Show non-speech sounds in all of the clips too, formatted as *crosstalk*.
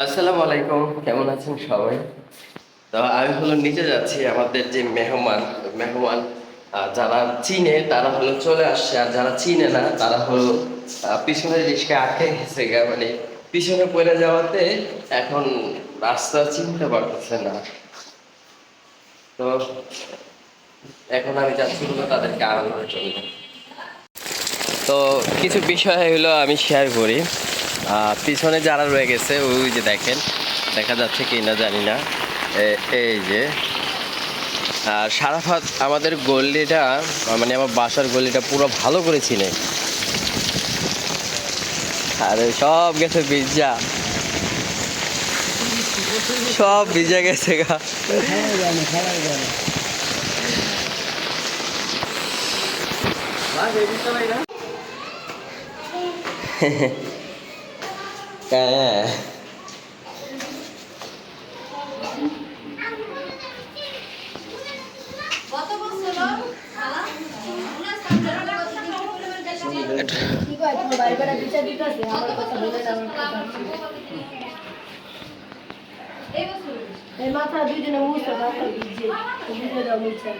আসসালামু আলাইকুম কেমন আছেন সবাই? তো আমি হলো নিচে যাচ্ছি আমাদের যে মেহমান মেহমান যারা চিনে তারা হলো চলে আসছে আর যারা চিনে না তারা হলো আহ, পিছনের রিস্কায় আটকে গেছে মানে পিছনে পড়ে যাওয়াতে এখন রাস্তা চিনতে পারতেছে না। তো এখন আমি যাচ্ছি হলো তাদেরকে আনানোর জন্য তো কিছু বিষয় হলো আমি শেয়ার করি। পিছনে যারা রয়ে গেছে, ওই যে দেখেন, দেখা যাচ্ছে কি না জানি না। এই যে আর সারাফাত আমাদের গল্লিটা মানে আমার বাসার গল্লিটা পুরো ভালো করে চিনে। আরে, সব গেছে ভিজা সব ভিজা গেছে গা। হ্যাঁ *laughs* এই মাথা দুইজনে মুছে মাথা ভিজে ভিজে দাও মুছে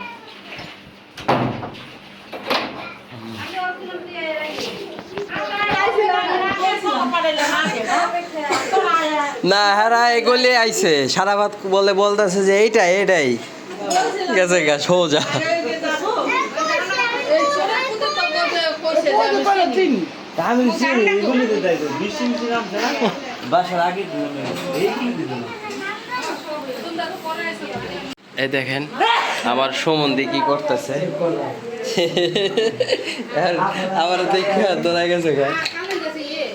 আমি অর্থ দিয়ে রাখি না, হারা এগুলি আইছে। সারা ভাত বলে বলতেছে যে এইটাই এইটাই। গেছে গা, সোজা। এই দেখেন, আমার সুমন্দি কি করতেছে? আমার দেখে দোলা গেছে গা।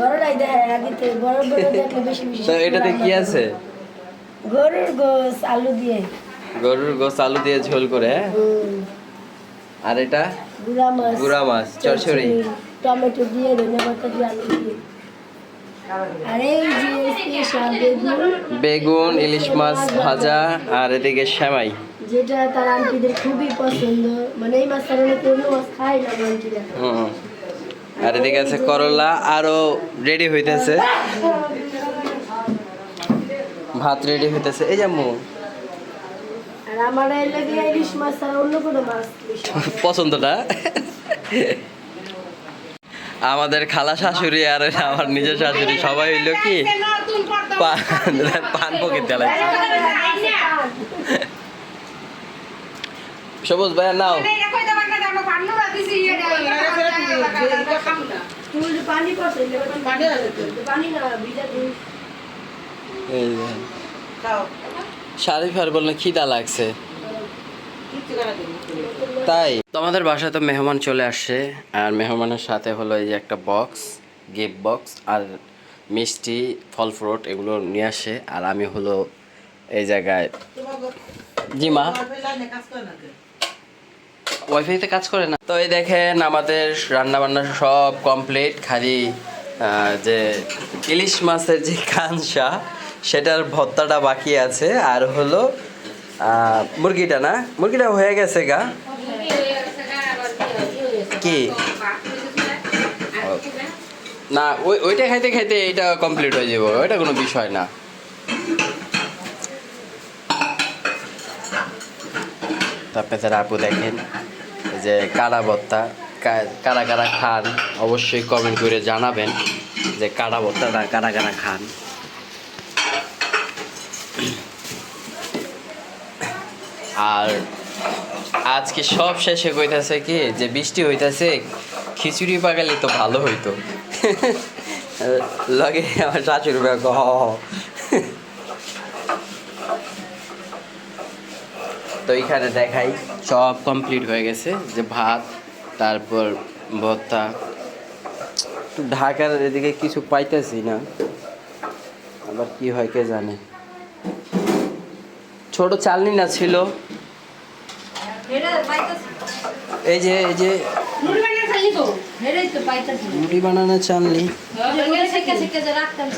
বড়রাই দেয় বড় বড় দেখলে বেশি বেশি তো এটাতে কি আছে? গরুর গোস আলু দিয়ে। গরুর গোস আলু দিয়ে ঝোল করে হ্যাঁ? আর এটা? গুড়া মাছ। গুড়া মাছ, চচ্চড়ি। টমেটো দিয়ে ধনে পাতা দিয়ে আলু দিয়ে। বেগুন। ইলিশ মাছ ভাজা। আর এদিকে সেমাই। যেটা তার আন্টিদের খুবই পছন্দ। মানে এই মাছ তারা অন্য মাছ খায় না আন্টিরা। আর এদিকে আছে করলা আরও রেডি হইতেছে। ভাত রেডি হইতেছে। এই যেমন আর আমার এই লাগে ইলিশ মাছ ছাড়া অন্য কোনো মাছ বেশি পছন্দ না আমাদের খালা শাশুড়ি আর আমার নিজের শাশুড়ি সবাই হইল কি? পান পান পকেট সবুজ ভাইয়া নাও। শারিফার বললেন খিদা লাগছে। তাই। তো আমাদের বাসায় তো মেহমান চলে আসছে, আর মেহমানের সাথে হলো এই যে একটা বক্স গিফট বক্স আর মিষ্টি, ফল ফ্রুট এগুলো নিয়ে আসে, আর আমি হলো এই জায়গায় জি মা। ওয়াইফাইতে কাজ করে না? তো এই দেখেন আমাদের রান্না বান্না সব কমপ্লিট খালি যে ইলিশ মাছের যে কাঁচা, সেটার ভর্তাটা বাকি আছে। আর হলো মুরগিটা না? মুরগিটা হয়ে গেছে গা। কি? না, ওই, ওইটা খাইতে খাইতে এটা কমপ্লিট হয়ে যাবে। ওইটা কোনো বিষয় না। তারপরে যারা আপু দেখেন যে কাড়া ভর্তা কারা কারা খান অবশ্যই কমেন্ট করে জানাবেন যে কাড়া ভর্তাটা কারা কারা খান। আর আজকে সব শেষে কইতাছে কি যে বৃষ্টি হইতাছে খিচুড়ি পাকালে তো ভালো হইতো। লগে আমার শাশুড়ি "হ, হ, হ।" তো এখানে দেখাই। সব কমপ্লিট হয়ে গেছে যে ভাত তারপর ভর্তা ঢাকার এদিকে কিছু পাইতেছি না আবার কি হয় কে জানে ছোট চালনি না ছিল এই যে এই যে রুটি বানানো চালনি রাখতাম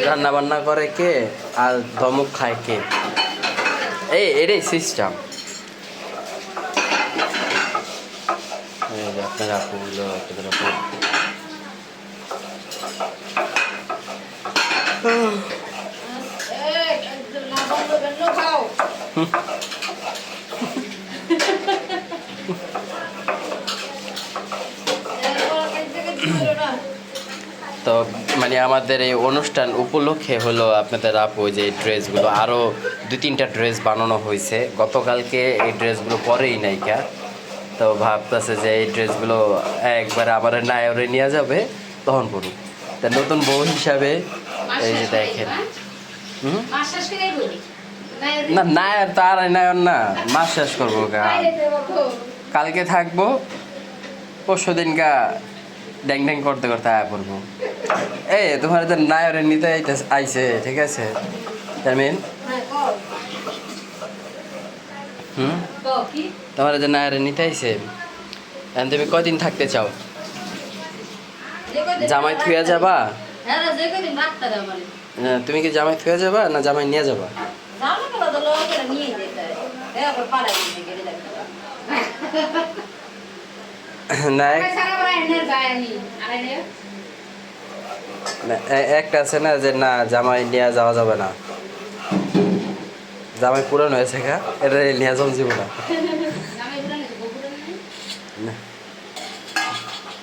রান্না বান্না করে কে আর ধমক খায় কে? এই এটাই সিস্টেম আপনার আপুগুলো আপনাদের আপু এই একদম না বন্ধ বন্ধ খাও এরপর কাজ থেকে দিল না তো মানে আমাদের এই অনুষ্ঠান উপলক্ষে হলো আপনাদের আপু যে ড্রেসগুলো আরও দু তিনটা ড্রেস বানানো হয়েছে। গতকালকে এই ড্রেসগুলো পরেই নাইকা তো ভাবতেছে যে এই ড্রেসগুলো একবারে আবার নায়রে নিয়ে যাবে, তখন করুক তা নতুন বউ হিসাবে, এই যে দেখেন। হুম? না, নায়র তার নায়র না। মাস শেষ করব কালকে থাকব পরশু দিন গা ড্যাং ড্যাং করতে করতে আয়া পড়ব। এই তোমার তো নায়রে নিতে আইছে ঠিক আছে? জামিন হুম? তোমার যে নায়রে নিতে আইছে তুমি কদিন থাকতে চাও? জামাই থুয়া যাবা? হ্যাঁ তুমি কি জামাই থুয়া যাবা না জামাই নিয়ে যাবা? নিয়ে যেতে আবার পাড়ায় নিয়ে গেলে দেখতে না এক- সারা বড় এনে যায় আমি আরে নে না, এ- একটা আছে না যে না জামাই নিয়ে যাওয়া যাবে না। জামাই পুরান হয়েছে গা এটা নিয়ে যাওয়া যাব না।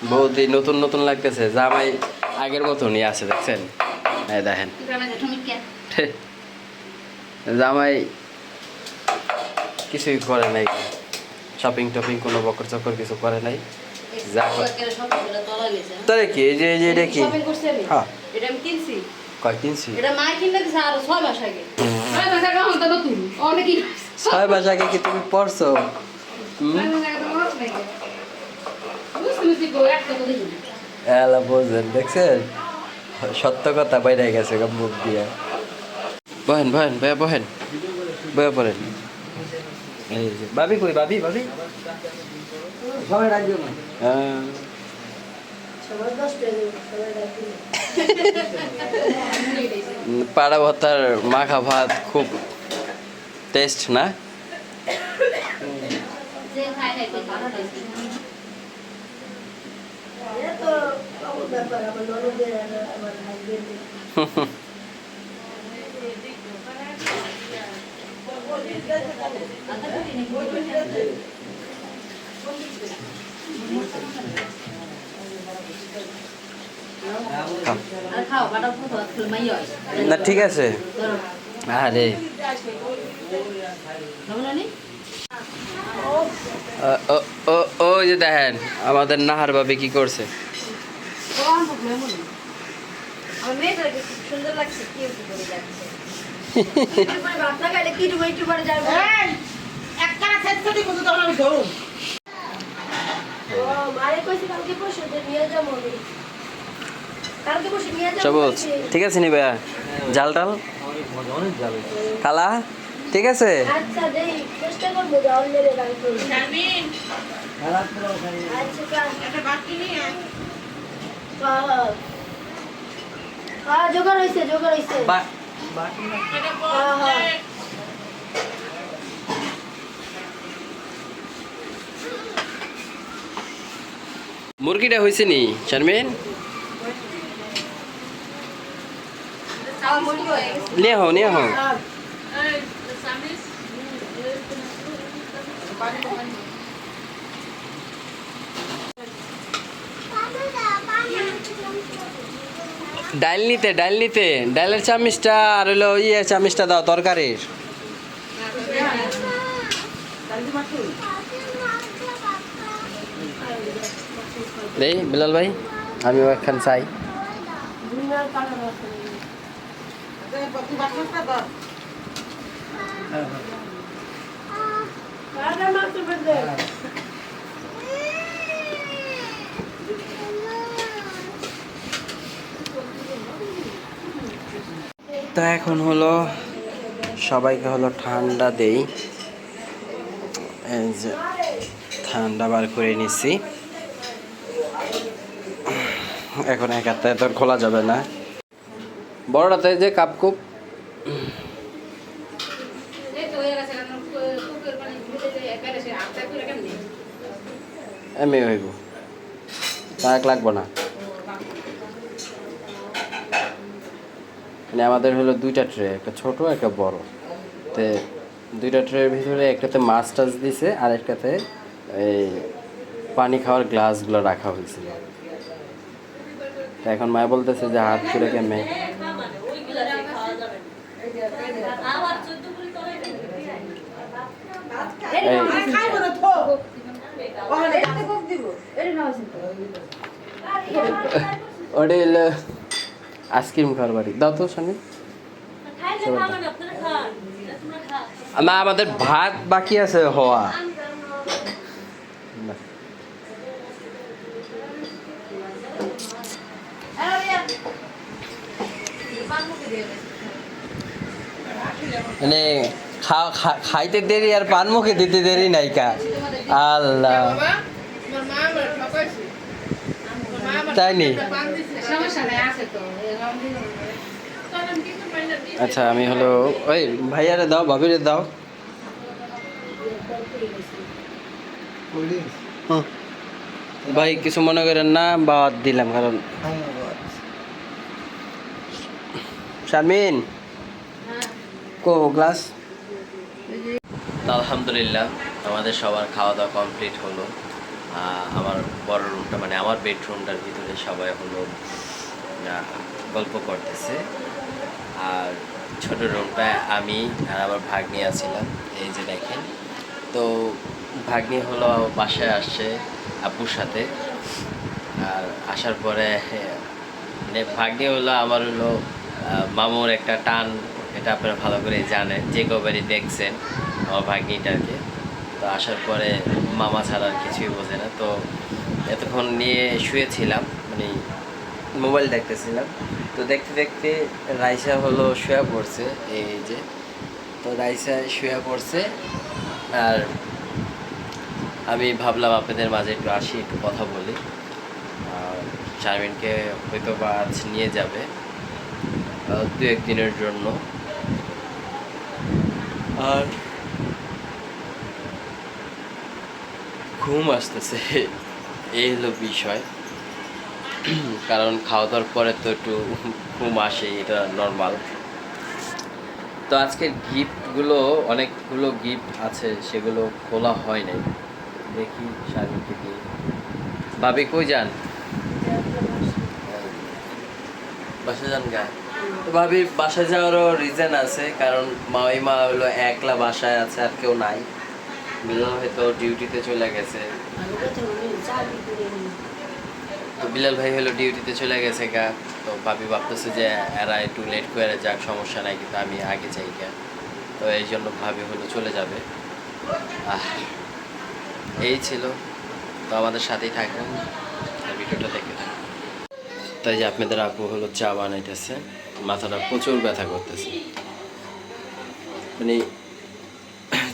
বৌদি নতুন নতুন লাগতেছে জামাই আগের মতনই আছে দেখছেন? এই দেখেন। জামাই কিছুই করে নাই শপিং টপিং কোনো বকর চকর কিছু করে নাই। তাহলে কি এই যে এই যে এটা কি? হ্যাঁ। এটা আমি কিনছি। কয় কিনছি? এটা মা কিনলে দিছে ছয় মাস আগে। ছয় মাস আগে এখন নতুন। অনেক কি *laughs* ছয় মাস আগে কি তুমি পড়ছো এলা বোঝেন দেখছেন? সত্য কথা বাইরে গেছে মুখ দিয়ে। বহেন বহেন বয়া বহেন। বয়া পড়েন। এই যে বাবি কই বাবি বাবি সবাই রাখবে হ্যাঁ। পাড়া ভত্তার মাখা ভাত খুব টেস্ট না? তো ব্যাপার, আমার ননদের আমার হাজবেন্ডের। *laughs* আর খাও বাটা ফুটো খেল মাই হয় না ঠিক আছে। আরে। ও- যে দেখেন আমাদের নাহার বাবি কি করছে? সুন্দর লাগছে সবুজ ঠিক আছে নি ভাইয়া? জাল টাল? খালা ঠিক আছে? জোগাড় হয়েছে জোগাড় হয়েছে হ্যাঁ হ্যাঁ মুরগিটা হয়েছে নি শারমিন নিয়ে হো নিয়ে হো হ্যাঁ ডাল নিতে ডাল নিতে। ডালের চামিচটা আর হলো ইয়ে চামিচটা দাও, তরকারির। দেই, বিলাল ভাই, আমিও একখান চাই। দুনিয়ার তো এখন হলো সবাইকে হলো ঠান্ডা দেই। ঠান্ডা বার করে নিছি। এখন এক হাতে তো খোলা যাবে না। বড়টাতে যে কাপ কুপ। এমনি হইব। তাক লাগবো না। মানে আমাদের হলো দুইটা ট্রে একটা ছোট একটা বড়। তে দুইটা ট্রের ভিতরে একটাতে মাছ টাছ দিছে আর একটাতে এই পানি খাওয়ার গ্লাসগুলো রাখা হয়েছিল। তা এখন মায় বলতেছে যে হাত করে কেমনে? এই ওটা হলো আইসক্রিম খাওয়ার বাড়ি। দাও তো সঙ্গে না আমাদের ভাত বাকি আছে, হওয়া। মানে খাইতে দেরি আর পান মুখে দিতে দেরি নাইকা। আল্লাহ। তাই আচ্ছা আমি হলো, ওই ভাইয়ারে দাও, ভাবিরে দাও। ভাই, কিছু মনে করেন না, বাদ দিলাম, কারণ শারমিন, কো গ্লাস আলহামদুলিল্লাহ, আমাদের সবার খাওয়া দাওয়া কমপ্লিট হলো। আমার বড় রুমটা মানে আমার বেডরুমটার ভিতরে সবাই হলো গল্প করতেছে। আর ছোট রুমটায় আমি আর আমার ভাগ্নি আছিলাম, এই যে দেখেন। তো ভাগ্নি হলো বাসায় আসছে আব্বুর সাথে। আর আসার পরে মানে ভাগ্নি হলো আমার হলো মামুর একটা টান, এটা আপনারা ভালো করে জানেন, যে কবারই দেখছেন, আমার ভাগ্নিটাকে। তো আসার পরে মামা ছাড়া আর কিছুই বোঝে না। তো এতক্ষণ নিয়ে শুয়েছিলাম মানে মোবাইল দেখতেছিলাম। তো দেখতে দেখতে রাইসা হলো শুয়ে পড়ছে, এই যে। তো রাইসা শুয়ে পড়ছে, আর আমি ভাবলাম আপনাদের মাঝে একটু আসি, একটু কথা বলি। আর শারমিনকে হয়তো বা আজ নিয়ে যাবে দু একদিনের জন্য। আর ঘুম আসতেছে, এই হলো বিষয়। কারণ খাওয়া দাওয়ার পরে তো একটু ঘুম আসে, এটা নর্মাল তো আজকের গিফটগুলো অনেকগুলো গিফট আছে, সেগুলো খোলা হয় নাই। দেখি স্বামীকে দিয়ে। ভাবি, কই যান? বাসা যান গা। ভাবি বাসা যাওয়ারও রিজন আছে, কারণ মাইমা হলো একলা বাসায় আছে, আর কেউ নাই। বিলাল হয়তো ডিউটিতে চলে গেছে। তো বিলাল ভাই হলো ডিউটিতে চলে গেছে গা। তো ভাবি ভাবতেছে যে এরা একটু লেট করে যাক, সমস্যা নাই, কিন্তু আমি আগে চাই গা। তো এই জন্য ভাবি হলো চলে যাবে। এই ছিল। তো আমাদের সাথেই থাকবেন ভিডিওটা দেখে থাকুন। তাই যে আপনাদের আপু হলো চা বানাইতেছে। মাথাটা প্রচুর ব্যথা করতেছে। মানে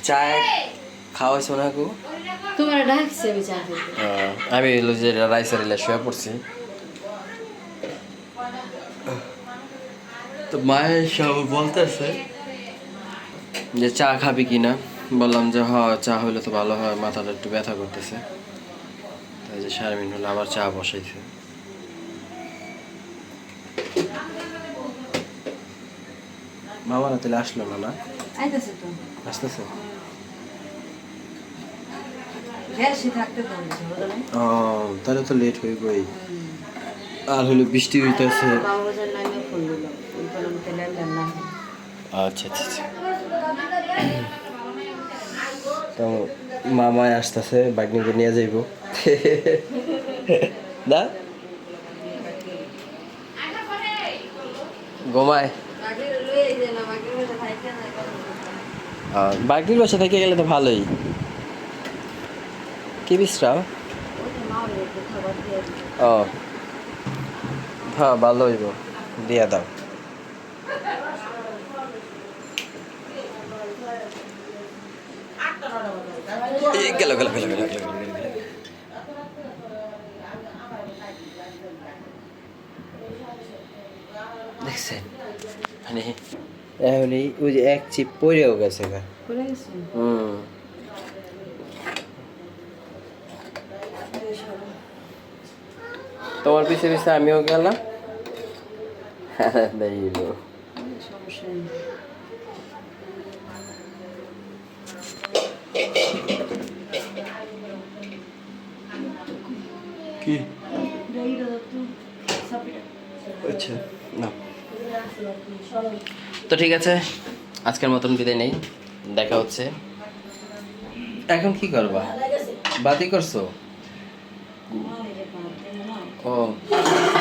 চা খাওয়াইছো না আপু তোমার ডাকছে আমি চা আমি হলো যে রাইসার এলে শুয়ে পড়ছি। তো মায়ের সব বলতেছে যে চা খাবি কি না বললাম যে হ চা হইলে তো ভালো হয় মাথাটা একটু ব্যথা করতেছে। তাই যে শারমিন হলো আবার চা বসাইছে। মামারা তাহলে আসলো না না? আসতেছে গ্যাসই থাকতে তো বলছে, বুঝো না? ও তাহলে তো লেট হইবই আর হলো বৃষ্টি হইতেছে। না আচ্ছা আচ্ছা আচ্ছা। তো মামায় আসতেছে বাগনিকে নিয়ে যাইব। না? ঘুমায়। বাগনির বাসা থেকে গেলে তো ভালোই। কি বিশ্রাও ও। হ্যাঁ ভালো হইব। দিয়া দাও। গেল গেল গেল গেল মানে, মানে এক চিপ পড়েও গেছে গা। হুম। তোমার পিছে পিছে আমিও গেলাম। *laughs* কি? আচ্ছা না তো ঠিক আছে আজকের মতন বিদায় নেই। দেখা হচ্ছে। এখন কি করবা? বাতি করছ? ও